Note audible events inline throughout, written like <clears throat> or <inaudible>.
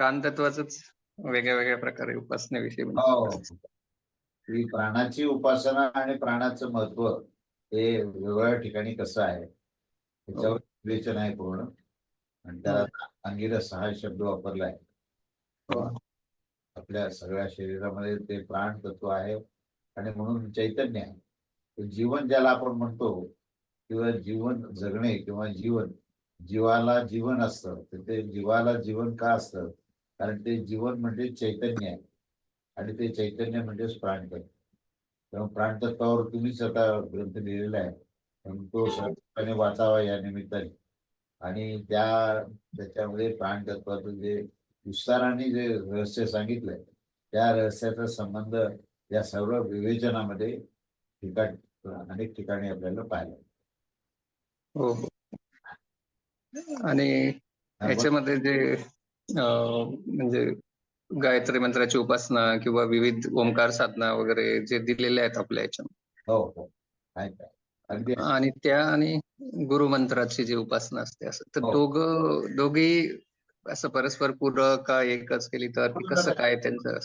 प्राणतत्वाचंच वेगळ्या वेगळ्या प्रकारे उपासनेविषयी हो म्हणजे. ही. प्राणाची उपासना आणि प्राणाचं महत्त्व हे वेगवेगळ्या ठिकाणी कसं आहे त्याच्यावर विवेचन आहे पूर्ण. आणि त्याला अंगिरस हा शब्द वापरलाय हो. आपल्या सगळ्या शरीरामध्ये ते प्राण तत्व आहे आणि म्हणून चैतन्य आहे. ते जीवन ज्याला आपण म्हणतो किंवा जीवन जगणे किंवा जीवन जीवाला जीवन असतं. तर ते जीवाला जीवन का असतं? कारण ते जीवन म्हणजे चैतन्य आहे. आणि ते चैतन्य म्हणजेच प्राणतत्व तेव्हा प्राणतत्वावर तुम्हीच आता ग्रंथ लिहिलेला आहे. पण तो सहजपणे वाचावा या निमित्ताने. आणि त्या त्याच्यामध्ये प्राणतत्वाचं जे विस्ताराने जे रहस्य सांगितलंय त्या रहस्याचा संबंध या सर्व विवेचनामध्ये ठिकाण अनेक ठिकाणी आपल्याला पाहायला हो हो. आणि ह्याच्यामध्ये जे म्हणजे गायत्री मंत्राची उपासना किंवा विविध ओंकार साधना वगैरे जे दिलेले आहेत आपल्या ह्याच्यामध्ये हो हो. आहे आणि त्या आणि गुरुमंत्राची जी उपासना असते असं तर हो. दोघं असं परस्पर पूरक का एकच केली तर ती कसं काय त्यांचं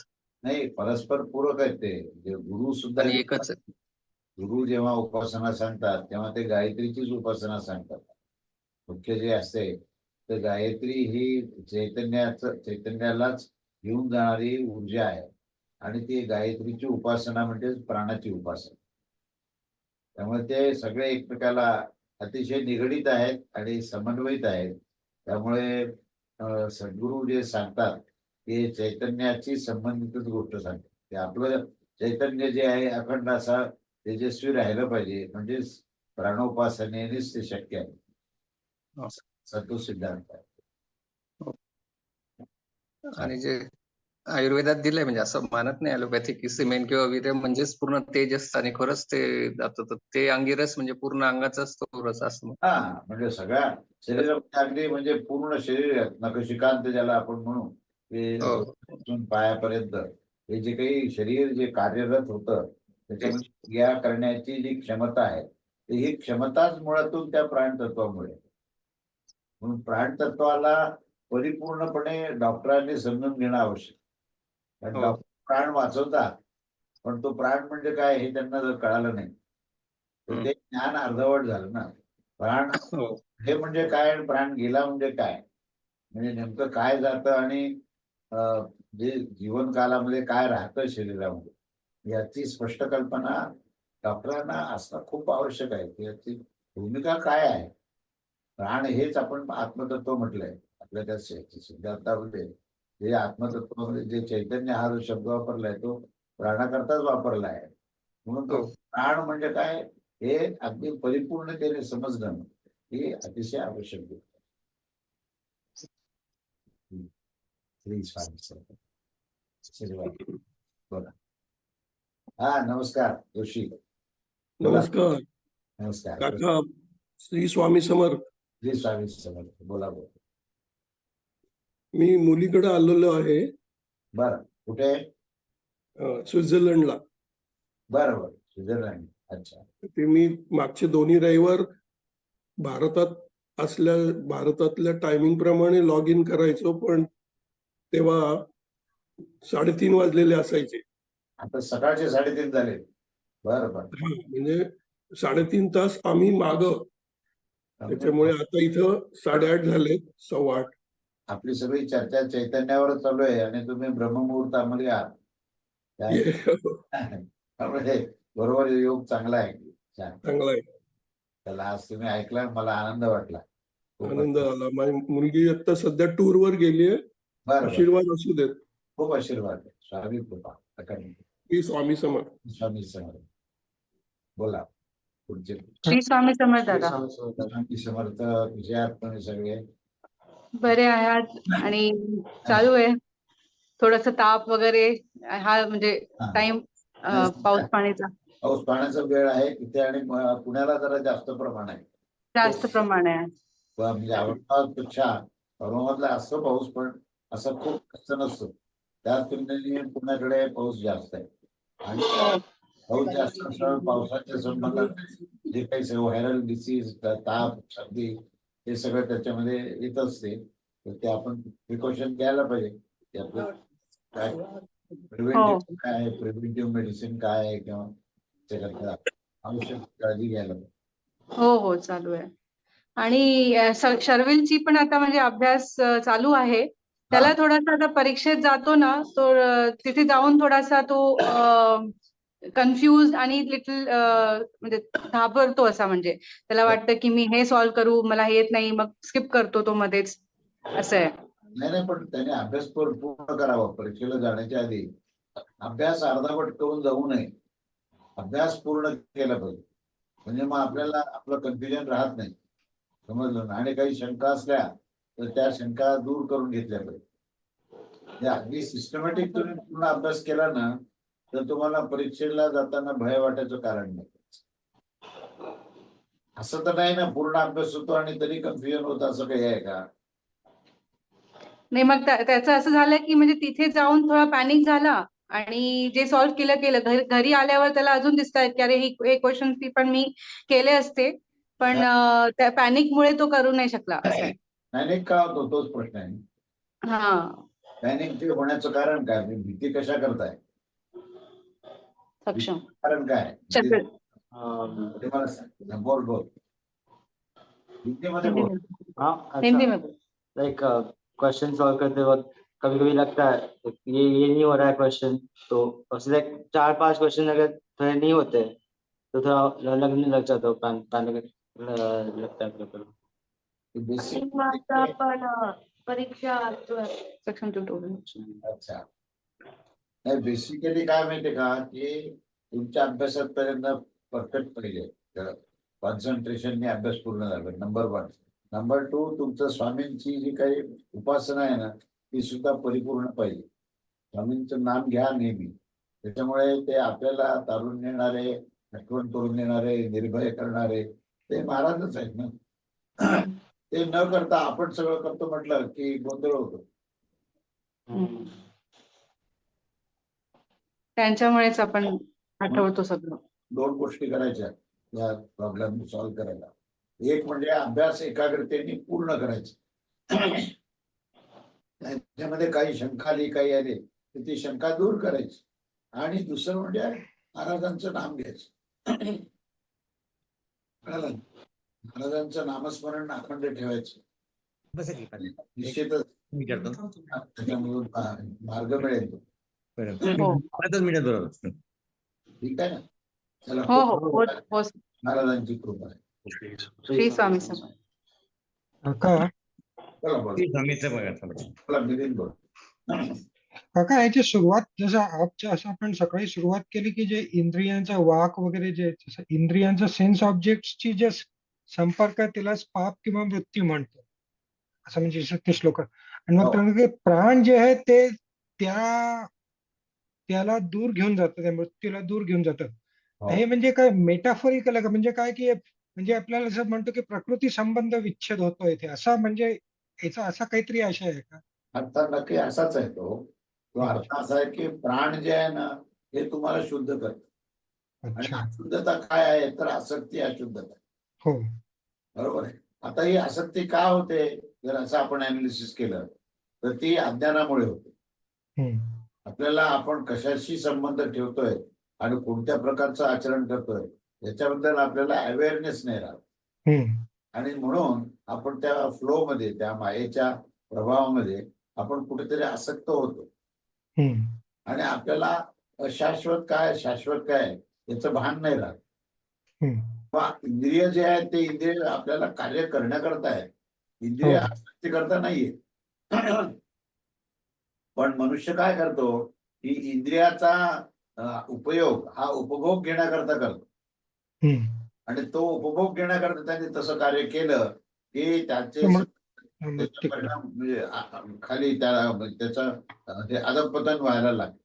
नाही परस्पर पूरक आहेत ते. जे गुरु सुद्धा एकच आहे. गुरु जेव्हा उपासना सांगतात तेव्हा ते गायत्रीचीच उपासना सांगतात. मुख्य जे असते तर गायत्री ही चैतन्याचं चैतन्यालाच घेऊन जाणारी ऊर्जा आहे. आणि ती गायत्रीची उपासना म्हणजे प्राणाची उपासना. त्यामुळे ते सगळे एकमेकाला अतिशय निगडीत आहेत आणि समन्वयित आहेत. त्यामुळे सद्गुरु सद्गुरू जे सांगतात ते चैतन्याची संबंधितच गोष्ट सांगतात. ते आपलं चैतन्य जे आहे अखंड असा तेजस्वी राहिलं पाहिजे. म्हणजेच प्राणोपासनेनेच ते शक्य आहे. संतोष सिद्धांत आहे. आणि जे आयुर्वेदात दिलंय म्हणजे असं मानत नाही ॲलोपॅथी की सिमेंट किंवा वीर्य म्हणजेच पूर्ण तेज असतं आणि खरंच ते जातं तर ते अंगिरस म्हणजे पूर्ण अंगाचाच तो रस असतो हा म्हणजे सगळ्या शरीरामध्ये अगदी म्हणजे पूर्ण शरीर. नखशिकांत ज्याला आपण म्हणू ते हो. पायापर्यंत हे जे काही शरीर जे कार्यरत होतं त्याच्यामध्ये क्रिया करण्याची जी क्षमता आहे ती ही क्षमताच मुळातून त्या प्राणतत्वामुळे म्हणून प्राणतत्वाला परिपूर्णपणे डॉक्टरांनी समजून घेणं आवश्यक. कारण हो. डॉक्टर प्राण वाचवतात पण तो प्राण म्हणजे काय हे त्यांना जर कळालं नाही तर ते ज्ञान अर्धवट झालं ना. प्राण हो. हे म्हणजे काय आणि प्राण गेला म्हणजे काय? म्हणजे नेमकं काय जातं आणि जे जीवनकालामध्ये काय राहतं शरीरामध्ये याची स्पष्ट कल्पना डॉक्टरांना असणं खूप आवश्यक आहे. याची भूमिका काय आहे? प्राण हेच आपण आत्मतत्व म्हटलंय. आपल्या त्या सिद्धांतामध्ये जे आत्मतत्वामध्ये जे चैतन्य हा जो शब्द वापरलाय तो प्राणाकरताच वापरला आहे. म्हणून तो हो. प्राण म्हणजे काय? हे अगदी परिपूर्णतेने समजणं ही अतिशय आवश्यक. बोला. हा नमस्कार जोशी. नमस्कार. नमस्कार. श्री स्वामी समर्थ. श्री स्वामी समर्थ बोला बोला. मी मुलीकडे आलेलो आहे. बरं. कुठे? अं, स्वित्झर्लंडला. बरं बरं. स्वित्झर्लंड. अच्छा. ते मी मागचे दोन्ही रविवार भारतात असल्या भारतातल्या टायमिंग प्रमाणे लॉग इन करायचो पण तेव्हा साडेतीन वाजलेले असायचे. आता सकाळचे साडेतीन झाले. बरं बरं. हा, म्हणजे साडेतीन तास आम्ही माग त्याच्यामुळे आता इथं साडेआठ झाले सव्वा आठ. आपली सगळी चर्चा चैतन्यावर चालू आहे आणि तुम्ही ब्रह्ममुहूर्तामध्ये आहात त्या- <laughs> त्यामुळे बरोबर योग चांगला आहे. चांगला आहे. त्याला आज तुम्ही ऐकला मला आनंद वाटला. आनंद आला. माझी मुलगी आता सध्या टूर वर गेली आहे. आशीर्वाद असू देत. खूप आशीर्वाद आहे. स्वामी कृपा. स्वामी समर्थ. स्वामी समर्थ. बोला. पुढचे. श्री स्वामी समर्थ दादा. स्वामी समर्थ विजयात तुम्ही सगळे. बरे आहात आणि चालू आहे. थोडस ताप वगैरे हा म्हणजे हा. टाइम पाऊस पाणीचा पाऊस पाण्याचा वेळ आहे. तिथे आणि पुण्याला जरा जास्त प्रमाण आहे. जास्त प्रमाण आहे. म्हणजे औरंगाबादपेक्षा औरंगाबादला असतो पाऊस पण असं खूप जास्त नसतो. त्या तुलनेने पुण्याकडे पाऊस जास्त आहे. आणि जास्त असल्यामुळे पावसाच्या संबंधात जे काही व्हायरल डिसीज ताप सर्दी हे सगळं त्याच्यामध्ये येत असते. तर ते आपण प्रिकॉशन घ्यायला पाहिजे. की आपलं काय हो. प्रिव्हेंटिव्ह काय आहे? प्रिव्हेंटिव्ह मेडिसिन काय आहे किंवा त्याच्याकरता आवश्यक काळजी घ्यायला पाहिजे. हो हो चालू आहे. आणि शर्विलची पण आता म्हणजे अभ्यास चालू आहे. त्याला थोडासा आता परीक्षेत जातो ना तो तिथे जाऊन थोडासा तो कन्फ्युज आणि लिटल म्हणजे घाबरतो असा म्हणजे. त्याला वाटतं की मी हे सॉल्व्ह करू मला हे येत नाही मग स्किप करतो तो मध्येच. असं आहे. नाही नाही पण त्याने अभ्यास पूर- पूर्ण करावा. परीक्षेला जाण्याच्या आधी अभ्यास अर्धावट करून जाऊ नये. अभ्यास पूर्ण केला पाहिजे. म्हणजे मग आपल्याला आपलं कन्फ्युजन राहत नाही. समजलं? ना आणि काही शंका असल्या तर त्या शंका दूर करून घेतल्या पाहिजे. म्हणजे अगदी सिस्टमॅटिक तुम्ही पूर्ण अभ्यास केला ना तर तुम्हाला परीक्षेला जाताना भय वाटायचं कारण नाही. असं तर नाही ना पूर्ण अभ्यास होतो आणि तरी कन्फ्युजन होतं असं काही आहे का? नाही मग त्या- त्याचं असं झालं की म्हणजे तिथे जाऊन थोडा पॅनिक झाला आणि जे सॉल्व्ह केलं केलं. घरी घरी आल्यावर त्याला अजून दिसत आहेत की अरे ही- क्वेश्चन पण मी केले असते. पण त्या पॅनिक मुळे तो करू नाही शकला. पॅनिक का होतो? तोच प्रश्न आहे. हा. पॅनिक होण्याचं कारण काय? भीती कशा करताय? सक्षम ते बोल बोल हिंदी में हिंदी में लाइक क्वेश्चन सॉल्व करते वक्त कभी कभी लगता है ये ये नहीं हो रहा है क्वेश्चन तो उससे लाइक चार पाँच क्वेश्चन अगर थोड़े नहीं होते तो थोड़ा लगने लग जाता है पैन पैनिक लगता है परीक्षा सक्षम ट्युटोरियल अच्छा। नाही बेसिकली काय माहितीये का? की तुमच्या अभ्यासात पर्यंत परफेक्ट पाहिजे कॉन्सन्ट्रेशनने अभ्यास पूर्ण झाला नंबर वन नंबर टू तुमचं स्वामींची जी काही उपासना आहे ना ती सुद्धा परिपूर्ण पाहिजे. स्वामींचं नाम घ्या नेहमी. त्याच्यामुळे ते आपल्याला तारून नेणारे आठवण करून देणारे निर्भय करणारे ते महाराजच आहेत ना. ते न करता आपण सगळं करतो म्हटलं की गोंधळ होतो. त्यांच्यामुळेच आपण आठवतो सगळं. दोन गोष्टी करायच्या या प्रॉब्लेम सॉल्व्ह करायला. एक म्हणजे अभ्यास एकाग्रतेने पूर्ण करायचा. त्याच्यामध्ये काही शंका आली काही आली तर ती शंका दूर करायची. आणि दुसरं म्हणजे महाराजांचं नाम घ्यायचं? महाराजांचं नामस्मरण अखंड ठेवायचं. निश्चितच. मी करतो. त्याच्यामधून मार्ग मिळेल. तो. बरोबर हो. पाचच मिनिट बरोबर. ठीक आहे ना? चला. हो हो. हो हो. महाराजांची कृपा. आहे श्री स्वामी समर्थ. काका. चला बोला. ती स्वामीचं बघा थोडं. बोला मिलिंद बोल. काका याची सुरुवात जसं आपच्या असं आपण सकाळी सुरुवात केली की जे इंद्रियांचा वाक वगैरे जे जसं इंद्रियांचा सेन्स ऑब्जेक्टची जे स- संपर्क आहे त्यालाच पाप किंवा मृत्यू म्हणतो. असं म्हणजे जसं ते श्लोक. आणि हो. मग त्यानंतर प्राण जे आहे ते त्या त्याला दूर घेऊन जातं त्या मृत्यूला दूर घेऊन जातं. हो. हे म्हणजे काय मेटाफोरिकल आहे का म्हणजे काय की म्हणजे आपल्याला असं म्हणतो की प्रकृती संबंध विच्छेद होतो इथे. असा म्हणजे याचा असा काहीतरी आशय आहे का? अर्थ नक्की असाच आहे तो. तो अर्थ असा आहे की प्राण जे आहे ना हे तुम्हाला शुद्ध करत. आणि अच्छा. अशुद्धता काय आहे तर आसक्ती अशुद्धता. हो. बरोबर आहे. आता ही आसक्ती का होते? जर असं आपण अनालिसिस केलं तर ती अज्ञानामुळे होते. हम्म. आपल्याला आपण कशाशी संबंध ठेवतोय आणि कोणत्या प्रकारचं आचरण करतोय याच्याबद्दल आपल्याला अवेअरनेस नाही राहत. आणि म्हणून आपण त्या फ्लो मध्ये त्या मायेच्या प्रभावामध्ये आपण कुठेतरी आसक्त होतो. आणि आपल्याला शाश्वत काय शाश्वत काय याचं भान नाही राहत. इंद्रिय जे आहेत ते इंद्रिय आपल्याला कार्य करण्याकरता आहे इंद्रिय हो. आसक्ती करता नाहीये. पण मनुष्य काय करतो? की इंद्रियाचा उपयोग हा उपभोग घेण्याकरता करतो. आणि तो उपभोग घेण्याकरता त्यांनी तसं कार्य केलं की त्याचे परिणाम म्हणजे खाली त्या त्याचं ते अधपतन व्हायला लागले.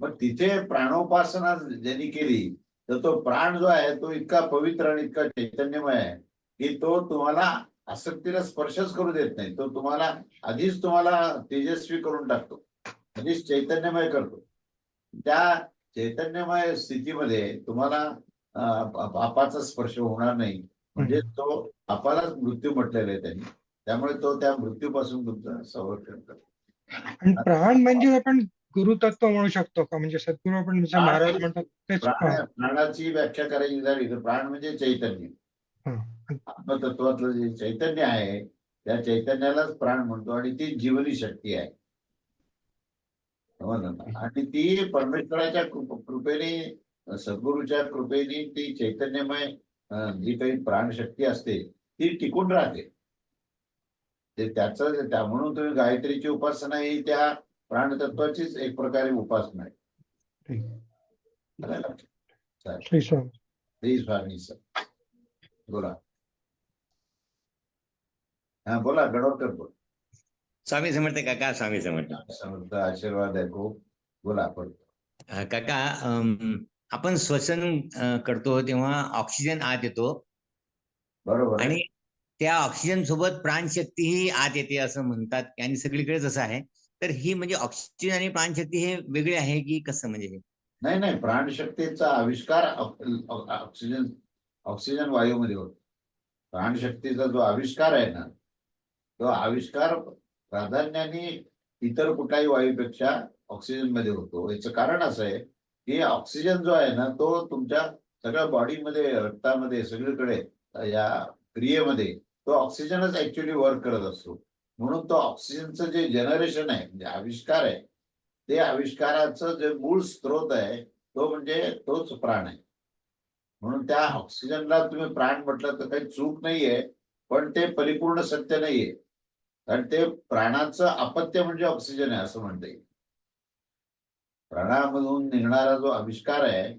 मग तिथे प्राणोपासना ज्यांनी केली तर तो प्राण जो आहे तो इतका पवित्र आणि इतका चैतन्यमय आहे की तो तुम्हाला आसक्तीला स्पर्शच करू देत नाही. तो तुम्हाला आधीच तुम्हाला तेजस्वी करून टाकतो. आधीच चैतन्यमय करतो. त्या चैतन्यमय स्थितीमध्ये तुम्हाला पापाचा स्पर्श होणार नाही. म्हणजे तो पापालाच मृत्यू म्हटलेला आहे त्यांनी. त्यामुळे तो त्या मृत्यूपासून तुमचं संरक्षण करतो. प्राण म्हणजे आपण गुरुतत्व म्हणू शकतो का? म्हणजे सद्गुरू आपण महाराज म्हणतात. प्राणाची व्याख्या करायची झाली तर प्राण म्हणजे चैतन्य. आत्मतत्वातलं जे चैतन्य आहे त्या चैतन्यालाच प्राण म्हणतो आणि ती जीवनी शक्ती आहे? आणि ती परमेश्वराच्या कृप- कृपेने सद्गुरूच्या कृपेने ती चैतन्यमय जी काही प्राणशक्ती असते ती टिकून राहते. ते त्याचं त्या म्हणून तुम्ही गायत्रीची उपासना ही त्या प्राणतत्वाचीच एक प्रकारे उपासना आहे. श्री स्वामी सर. बोला. हा बोला गडोरकर बोल. स्वामी समर्थ काका स्वामी समर्थ. समर्थ आशीर्वाद आहे खूप. बोला आपण. अं, काका अं, आपण श्वसन अं, करतो तेव्हा ऑक्सिजन आत येतो. बरोबर आहे. आणि त्या ऑक्सिजन सोबत प्राणशक्ती ही आत येते असं म्हणतात. आणि सगळीकडेच असं आहे. तर ही म्हणजे ऑक्सिजन आणि प्राणशक्ती हे वेगळे आहे की कसं म्हणजे हे? नाही नाही प्राणशक्तीचा आविष्कार ऑक- ऑक्सिजन ऑक्सिजन वायूमध्ये होतो. प्राणशक्तीचा जो आविष्कार आहे ना तो आविष्कार प्राधान्याने इतर कुठल्याही वायूपेक्षा ऑक्सिजनमध्ये होतो. याचं कारण असं आहे की ऑक्सिजन जो आहे ना तो तुमच्या सगळ्या बॉडीमध्ये रक्तामध्ये सगळीकडे या क्रियेमध्ये तो ऑक्सिजनच ऍक्च्युली वर्क करत असतो. म्हणून तो ऑक्सिजनचं जे जनरेशन आहे म्हणजे आविष्कार आहे ते आविष्काराचं जे मूळ स्रोत आहे तो म्हणजे तोच प्राण आहे. म्हणून त्या ऑक्सिजनला तुम्ही प्राण म्हटलं तर काही चूक नाहीये पण ते परिपूर्ण सत्य नाहीये. कारण ते प्राणाचं अपत्य म्हणजे ऑक्सिजन आहे असं म्हणता येईल. प्राणामधून निघणारा जो आविष्कार आहे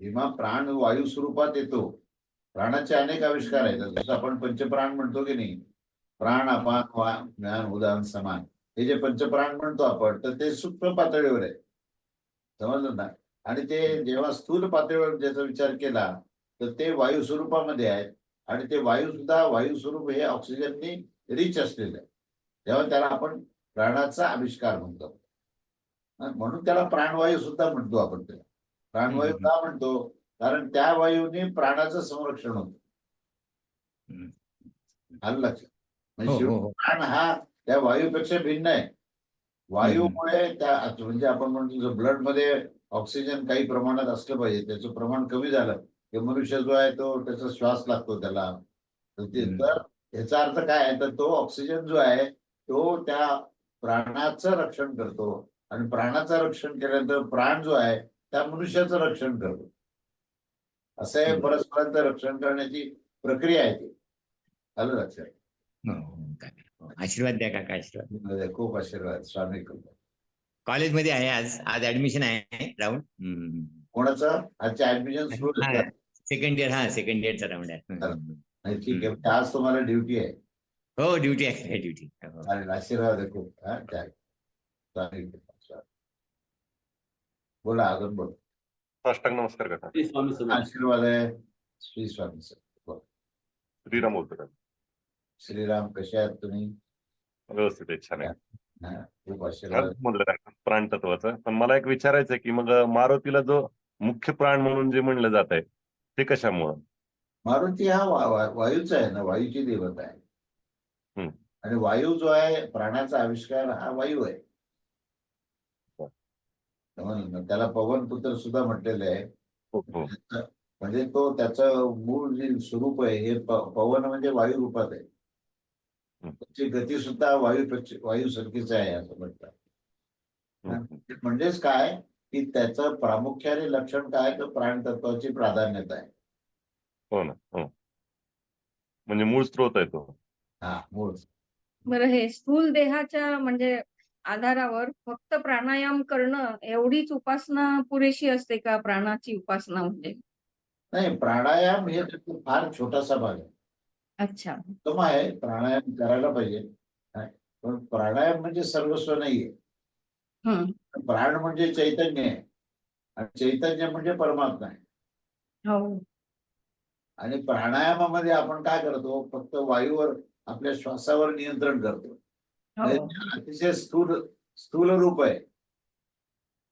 जेव्हा प्राण वायू स्वरूपात येतो प्राणाचे अनेक आविष्कार आहेत. जसं आपण पंचप्राण म्हणतो की नाही प्राण अपान वा ज्ञान उदाहरण समान. हे जे पंचप्राण म्हणतो आपण तर ते सूक्ष्म पातळीवर आहे समजलं ना? आणि ते जेव्हा स्थूल पातळीवर ज्याचा विचार केला तर ते वायू स्वरूपामध्ये आहेत. आणि ते वायू सुद्धा वायू स्वरूप हे ऑक्सिजननी रिच असलेलं आहे. तेव्हा त्याला आपण प्राणाचा आविष्कार म्हणतो. हं, म्हणून त्याला प्राणवायू सुद्धा म्हणतो आपण त्याला. प्राणवायू. का म्हणतो? कारण त्या वायूने प्राणाचं संरक्षण होतं. हम्म. आलं लक्षात. हो म्हणजे हो शेवटी हो. प्राण हा त्या वायूपेक्षा भिन्न आहे. वायूमुळे त्या म्हणजे आपण म्हणतो जो ब्लडमध्ये ऑक्सिजन काही प्रमाणात असलं पाहिजे त्याचं प्रमाण कमी झालं की मनुष्य जो आहे तो त्याचा श्वास लागतो त्याला. तर ते- हम्म. तर याचा अर्थ काय आहे? तर तो ऑक्सिजन जो आहे तो त्या प्राणाचं रक्षण करतो. आणि प्राणाचं रक्षण केल्यानंतर प्राण जो आहे त्या मनुष्याचं रक्षण करतो. असं हे हम्म. परस्परांचं रक्षण करण्याची प्रक्रिया आहे ती. आलं लक्षात? हो, हो. हो, आशीर्वाद द्या काका आशीर्वाद. मध्ये खूप आशीर्वाद स्वामी कृपा कॉलेजमध्ये आहे आज आज ऍडमिशन आहे राऊंड कोणाचं? आजचे ऍडमिशन सुरू झालं? सेकंड इयर हा सेकंड इयरचा राऊंड आहे. ठीक आहे आज तुम्हाला ड्युटी आहे. हो ड्युटी आहे <laughs> ड्युटी चालेल आशीर्वाद आहे खूप हा चालेल. बोला अजून बोल. साष्टांग नमस्कार काका श्री स्वामी समर्थ. आशीर्वाद आहे श्री स्वामी सर. श्रीराम बोलतो काका श्रीराम कसे आहात तुम्ही? व्यवस्थित आहे छान आहे. हा, खूप छान आशीर्वाद म्हणलं काका प्राण तत्वाचं. पण मला एक विचारायचं आहे की मग मारुतीला जो मुख्य प्राण म्हणून जे म्हणलं जात आहे ते कशामुळं? मारुती हा वा- वा- वायूचा आहे ना वायूची देवता आहे. आणि वायू जो आहे प्राणाचा आविष्कार हा वायू आहे? त्याला पवन पुत्र सुद्धा म्हटलेलं आहे. हो हो. म्हणजे तो त्याचं मूळ जे स्वरूप आहे हे पवन म्हणजे वायू रूपात आहे. त्याची गती सुद्धा वायू वायू सारखीच आहे असं म्हणतात. म्हणजेच काय? की त्याचं प्रामुख्याने लक्षण काय? तर प्राणतत्वाची प्राधान्यता आहे. हो ना हो. म्हणजे मूळ स्त्रोत आहे तो. हा मूळ. बरं हे स्थूल देहाच्या म्हणजे आधारावर फक्त प्राणायाम करणं एवढीच उपासना पुरेशी असते का? प्राणाची उपासना म्हणजे? नाही प्राणायाम हे फार छोटासा भाग आहे. अच्छा. उत्तम आहे प्राणायाम करायला पाहिजे? पण प्राणायाम म्हणजे सर्वस्व नाहीये. प्राण म्हणजे चैतन्य आहे. आणि चैतन्य म्हणजे परमात्मा आहे. हो. आणि प्राणायामामध्ये आपण काय करतो? फक्त वायूवर आपल्या श्वासावर नियंत्रण करतो. हो. अतिशय स्थूल स्थूल रूप आहे.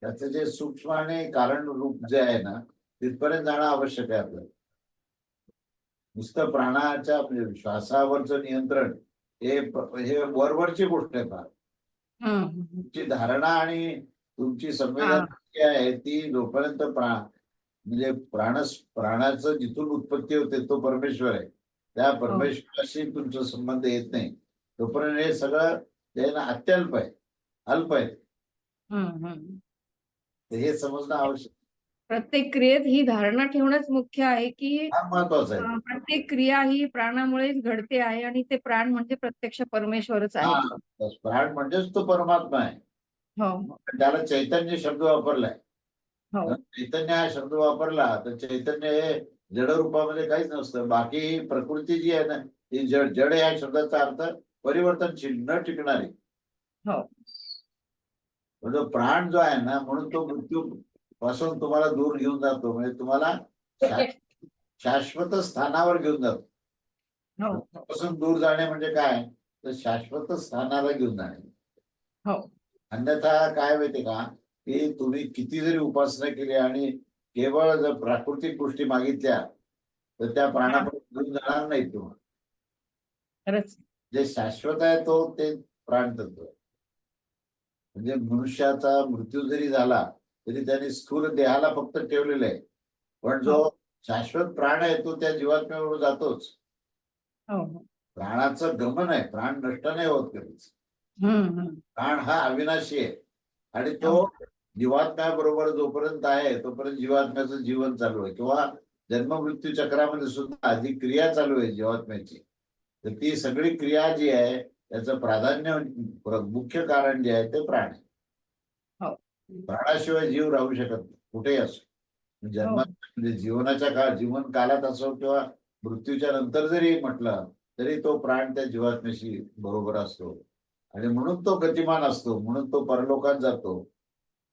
त्याचं जे सूक्ष्म आणि कारण रूप जे आहे ना तिथपर्यंत जाणं आवश्यक आहे आपल्याला. नुसतं प्राणाच्या म्हणजे श्वासावरचं नियंत्रण हे हे वरवरची गोष्ट आहे फार. तुमची धारणा आणि तुमची संवेदना जी आहे ती जोपर्यंत प्रा म्हणजे प्राण प्राणाचं जिथून उत्पत्ती होते तो परमेश्वर आहे. त्या परमेश्वराशी तुमचा संबंध येत नाही. तोपर्यंत हे सगळं जे ना अत्यल्प आहे. अल्प आहे. हे समजणं आवश्यक प्रत्येक क्रियेत ही धारणा ठेवणंच मुख्य आहे की महत्वाचं आहे. प्रत्येक क्रिया ही प्राणामुळेच घडते आहे आणि ते प्राण म्हणजे प्रत्यक्ष परमेश्वरच आहे. हा, प्राण म्हणजेच तो परमात्मा आहे. हो. त्याला चैतन्य शब्द वापरलाय. हो. चैतन्य हा शब्द वापरला तर चैतन्य हे जड रूपामध्ये काहीच नसतं. बाकी प्रकृती जी आहे ना ती जड जड या शब्दाचा अर्थ परिवर्तनशील न टिकणारी. हो. पण जो प्राण जो आहे ना म्हणून तो मृत्यू पासून तुम्हाला दूर घेऊन जातो. म्हणजे तुम्हाला शाश्वत स्थानावर घेऊन जातो. हो. पासून दूर जाणे म्हणजे काय? तर शाश्वत स्थानाला घेऊन जाणे. हो. अन्यथा काय माहितीये का? की तुम्ही किती जरी उपासना केली आणि केवळ जर प्राकृतिक गोष्टी मागितल्या तर त्या प्राणापर्यंत घेऊन जाणार नाही तुम्हाला जे शाश्वत आहे तो ते प्राणतत्व आहे. म्हणजे मनुष्याचा मृत्यू जरी झाला तरी त्याने स्थूल देहाला फक्त ठेवलेलं आहे. पण जो शाश्वत प्राण आहे तो त्या जीवात्म्यावर जातोच. हो हो. प्राणाचं गमन आहे प्राण नष्ट नाही होत कधीच. प्राण हा अविनाशी आहे. आणि तो जीवात्म्याबरोबर जोपर्यंत आहे तोपर्यंत जीवात्म्याचं जीवन चालू आहे. किंवा जन्म मृत्यू चक्रामध्ये सुद्धा जी क्रिया चालू आहे जीवात्म्याची. तर ती सगळी क्रिया जी आहे त्याचं प्राधान्य प्र- मुख्य कारण जे आहे ते प्राण आहे. हो. प्राणाशिवाय जीव राहू शकत नाही कुठेही असो. जन्मात म्हणजे जीवनाच्या काळ जीवन कालात असो किंवा मृत्यूच्या नंतर जरी म्हटलं तरी तो प्राण त्या जीवात्म्याशी बरोबर असतो. आणि म्हणून तो गतिमान असतो म्हणून तो परलोकात जातो.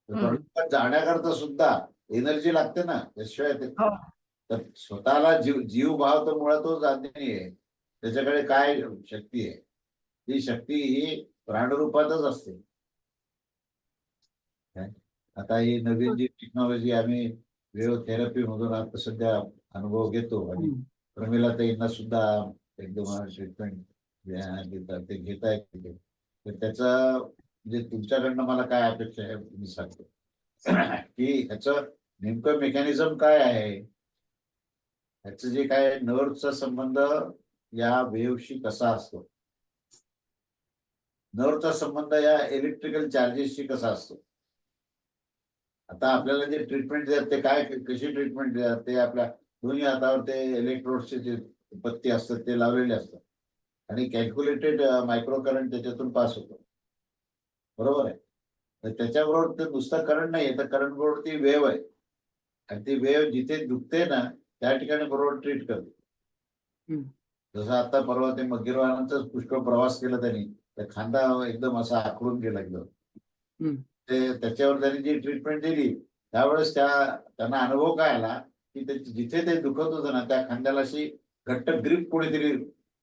जाण्याकरता सुद्धा एनर्जी लागते ना त्याशिवाय ते हो. तर स्वतःला जीव जीव भाव तर मुळात तो जाणणे आहे. त्याच्याकडे काय शक्ती आहे? ती शक्ती ही प्राणरूपातच असते? आता ही नवीन जी टेक्नॉलॉजी आम्ही वेव थेरपी मधून आता सध्या अनुभव घेतो आणि प्रमिला ताईंना सुद्धा एकदम ट्रीटमेंट देतात ते घेत आहेत तिथे. तर त्याचा म्हणजे तुमच्याकडनं मला काय अपेक्षा आहे तुम्ही सांगतो <clears throat> की ह्याचं नेमकं मेकॅनिझम काय आहे? ह्याचं जे काय नर्वचा संबंध या वेव्हशी कसा असतो? नर्वचा संबंध या इलेक्ट्रिकल चार्जेसशी कसा असतो? आता आपल्याला जे ट्रीटमेंट देतात ते काय कशी ट्रीटमेंट देतात? ते आपल्या दोन्ही हातावर ते इलेक्ट्रोडचे जे पत्ती असतात ते लावलेले असतात. आणि कॅल्क्युलेटेड मायक्रो करंट त्याच्यातून पास होतो. बरोबर आहे. त्याच्याबरोबर ते नुसतं करंट नाही तर करंट बरोबर ती वेव आहे. आणि ती वेव जिथे दुखते ना त्या ठिकाणी बरोबर ट्रीट करते. जसं आता परवा ते मगिरवानांचा पुष्कळ प्रवास केला त्यांनी तर खांदा एकदम असा आखडून गेला एकदम. ते त्याच्यावर त्यांनी जी ट्रीटमेंट दिली त्यावेळेस त्या त्यांना अनुभव काय आला की जिथे ते दुखत होतं ना त्या खांद्याला अशी घट्ट ग्रीप कोणीतरी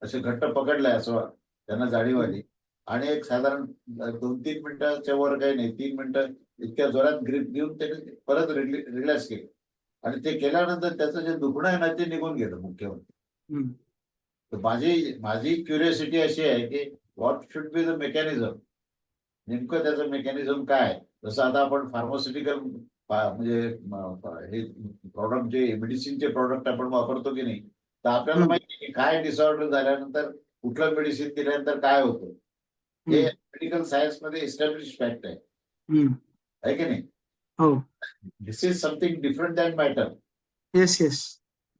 असे घट्ट पकडलंय असं त्यांना जाणीव आली. आणि एक साधारण दोन तीन मिनिटाच्या वर काही नाही तीन मिनिटं इतक्या जोरात ग्रीप देऊन त्याने परत रिलॅक्स केलं. आणि ते केल्यानंतर त्याचं जे दुखणं आहे ना ते निघून गेलं मुख्यमंत्री. माझी माझी क्युरियोसिटी अशी आहे की what should be the mechanism नेमकं त्याचं मेकॅनिझम काय जसं आता आपण फार्मास्युटिकल म्हणजे हे प्रॉडक्ट जे मेडिसिनचे प्रॉडक्ट आपण वापरतो की नाही तर आपल्याला. माहिती की काय डिसऑर्डर झाल्यानंतर कुठलं मेडिसिन दिल्यानंतर काय होतं? हे. मेडिकल सायन्समध्ये इस्टॅब्लिश फॅक्ट आहे. आहे की नाही? हो. This is something different than matter yes yes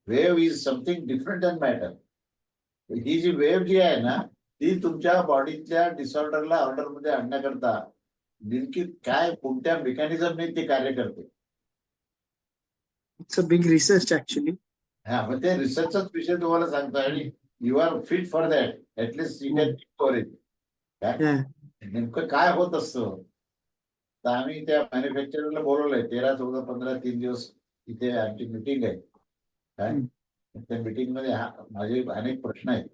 wave is something different than matter ही जी वेव्ह जी आहे ना ती तुमच्या बॉडीतल्या डिसऑर्डरला ऑर्डरमध्ये आणण्याकरता नेमकी काय कोणत्या मेकॅनिझमने ती कार्य करते? It's a big research actually हा मग ते रिसर्चचाच विषय तुम्हाला सांगतो आणि you are fit for that at least you can for it नेमकं काय होत असतं? तर आम्ही त्या मॅन्युफॅक्चररला बोलवलंय तेरा चौदा पंधरा तीन दिवस इथे आमची मिटिंग आहे. काय? त्या मीटिंगमध्ये माझे अनेक प्रश्न आहेत.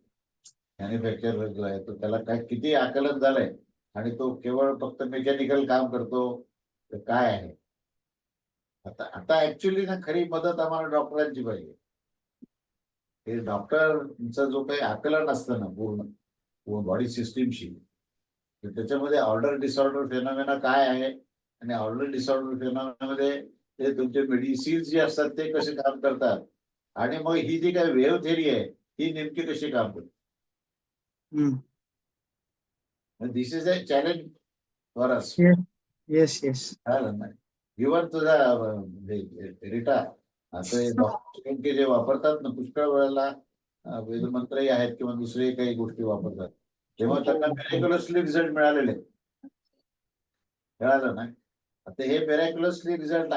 मॅन्युफॅक्चरर जो आहे तो त्याला काय किती आकलन झालंय? आणि तो केवळ फक्त मेकॅनिकल काम करतो तर काय आहे? आता आता ऍक्च्युली ना खरी मदत आम्हाला डॉक्टरांची पाहिजे. हे डॉक्टरचं जो काही आकलन असतं ना पूर्ण बॉडी सिस्टीमशी त्याच्यामध्ये ऑर्डर डिसऑर्डर फेनॉमेना काय आहे? आणि ऑर्डर डिसऑर्डर फेनॉमेनामध्ये ते तुमचे मेडिसिन्स जे असतात ते कसे काम करतात? आणि मग ही जी काही वेव्ह थेरी आहे ही नेमकी कशी काम करते? This is a challenge for us yes yes even तुझा रिटा. आता डॉक्टर जे वापरतात ना पुष्कळ वेळेला वेदमंत्रही आहेत किंवा दुसरे काही गोष्टी वापरतात. तेव्हा त्यांना मेरेक्युलसली रिझल्ट मिळालेले. कळालं ना? आता हे मेरेक्युलसली रिझल्ट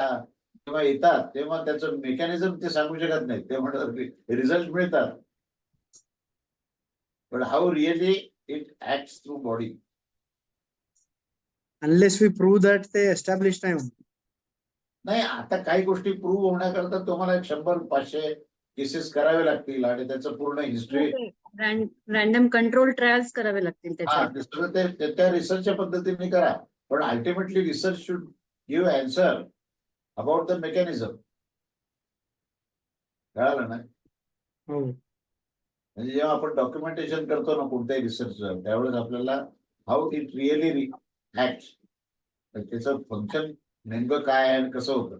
जेव्हा येतात तेव्हा त्याचं मेकॅनिझम ते सांगू शकत नाही ते म्हणतात रिझल्ट मिळतात. पण how really it act through body unless we prove that ते एस्टॅब्लिश नाही. नाही आता काही गोष्टी प्रूव्ह होण्याकरता तुम्हाला एक शंभर पाचशे केसेस करावे लागतील आणि त्याचं पूर्ण हिस्ट्री रॅन्डम कंट्रोल ट्रायल्स करावे लागतील हा त्याच्यात. ते त्या रिसर्चच्या पद्धतीने करा. पण ultimately research should give answer about the mechanism कळालं ना? हो. म्हणजे जेव्हा आपण डॉक्युमेंटेशन करतो ना कोणत्याही रिसर्च त्यावेळेस आपल्याला हाऊ इट रिअली ऍक्ट त्याचं फंक्शन नेमकं काय आहे आणि कसं होतं?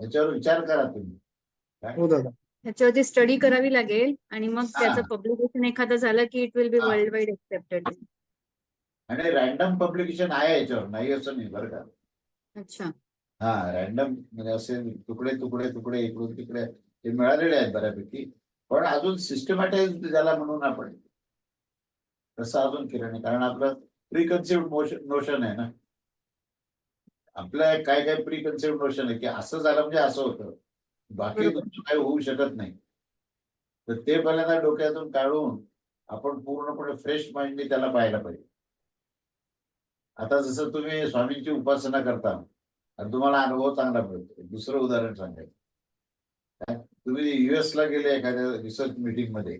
याच्यावर विचार करा तुम्ही. हो दादा. त्याच्यावरती स्टडी करावी लागेल आणि मग. त्याचं पब्लिकेशन एखादं झालं की it will be. World wide accepted आणि रॅन्डम पब्लिकेशन आहे याच्यावर नाही असं नाही बरं का? अच्छा. हा रॅन्डम म्हणजे असे तुकडे तुकडे तुकडे इकडून तिकडे ते मिळालेले आहेत बऱ्यापैकी. पण अजून सिस्टमॅटाइज ज्याला म्हणून आपण. तसं अजून केलं नाही कारण आपलं प्री कन्सिव्ड मोशन नोशन आहे ना. आपलं काय काय प्री कन्सिव्ड नोशन आहे की असं झालं म्हणजे असं होतं. बाकी काही होऊ शकत नाही. तर ते पहिल्यांदा डोक्यातून काढून आपण पूर्णपणे फ्रेश माइंडने त्याला पाहायला पाहिजे. आता जसं तुम्ही स्वामींची उपासना करता आणि तुम्हाला अनुभव चांगला मिळतो. दुसरं उदाहरण सांगायचं? तुम्ही युएस ला गेले एखाद्या रिसर्च मीटिंगमध्ये.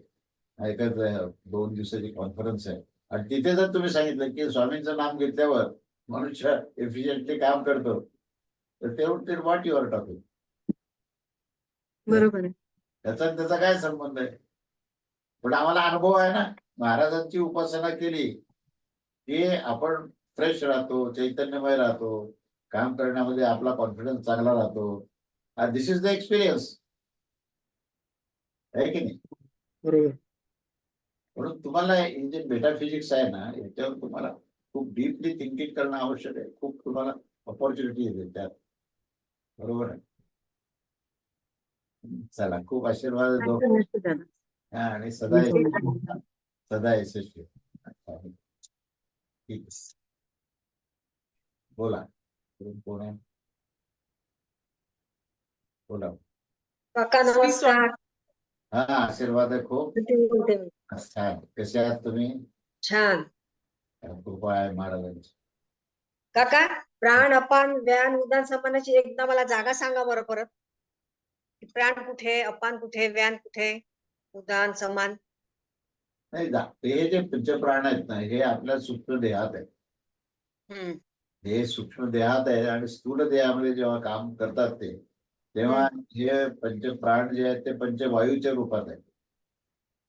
एखाद्या दोन दिवसाची कॉन्फरन्स आहे. आणि तिथे जर तुम्ही सांगितलं की स्वामींचं नाम घेतल्यावर मनुष्य एफिशियंटली काम करतो. तर ते ते व्हॉट युअर टॉकिंग बरोबर आहे. त्याचा त्याचा काय संबंध आहे? पण आम्हाला अनुभव आहे ना. महाराजांची उपासना केली. की आपण फ्रेश राहतो चैतन्यमय राहतो. काम करण्यामध्ये आपला कॉन्फिडन्स चांगला राहतो. दिस इज द एक्सपिरियन्स आहे की नाही? बरोबर. म्हणून तुम्हाला हे जे मेटाफिजिक्स आहे ना याच्यावर तुम्हाला खूप डीपली थिंकिंग करणं आवश्यक आहे. खूप तुम्हाला ऑपॉर्च्युनिटी येते त्यात. बरोबर आहे. चला खूप आशीर्वाद. हा, आणि सदा सदा यशस्वी. ठीक आहे. बोला. कोण आहे? बोला. काका नमस्कार. हा आशीर्वाद आहे खूप. छान. कसे आहात तुम्ही? छान. कृपा आहे महाराजांची. काका प्राण अपान व्यान उदान समानाची एकदा मला जागा सांगा बरं परत. प्राण कुठे अपान कुठे व्यान कुठे उदान समान? नाही हे जे पंचप्राण आहेत ना हे आपल्या सूक्ष्म देहात आहे हम्म. हे सूक्ष्म देहात आहे आणि स्थूल देहामध्ये जेव्हा काम करतात ते तेव्हा हे पंचप्राण जे आहेत ते पंचवायूच्या रूपात आहेत.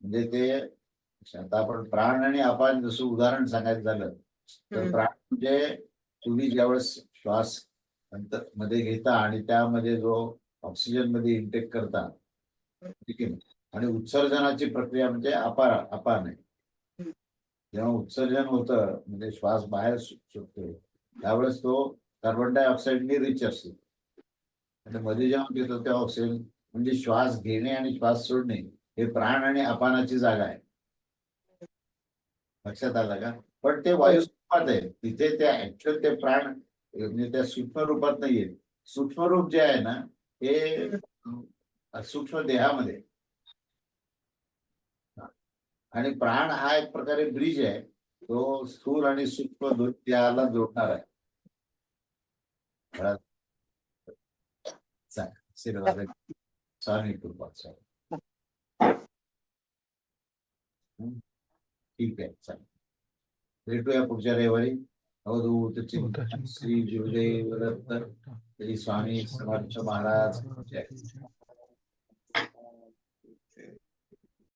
म्हणजे ते आता आपण प्राण आणि अपान जसं उदाहरण सांगायचं झालं तर हम्म. प्राण म्हणजे तुम्ही ज्यावेळेस श्वास अंतरमध्ये घेता आणि त्यामध्ये जो ऑक्सिजनमध्ये इंटेक करता. ठीक आहे आणि उत्सर्जनाची प्रक्रिया म्हणजे अपार अपान आहे हम्म. जेव्हा उत्सर्जन होतं म्हणजे श्वास बाहेर सुटतो त्यावेळेस तो कार्बन डायऑक्साईडने रिच असतो. आणि मध्ये जेव्हा घेतो तेव्हा ऑक्सिजन म्हणजे श्वास घेणे आणि श्वास सोडणे हे प्राण आणि अपानाची जागा आहे. लक्षात आलं का? पण ते वायू स्वरूपात आहे. तिथे ते ऍक्च्युअल ते प्राण म्हणजे त्या सूक्ष्म रूपात नाहीये. सूक्ष्म रूप जे आहे ना हे सूक्ष्म देहामध्ये. आणि प्राण हा एक प्रकारे ब्रिज आहे. तो स्थूल आणि सूक्ष्म देहाला जोडणार आहे. स्वामी कृपा? ठीक आहे. चालेल. भेटूया पुढच्या रविवारी. अवधूत श्री गुरुदेव दत्त. श्री स्वामी समर्थ महाराज जय.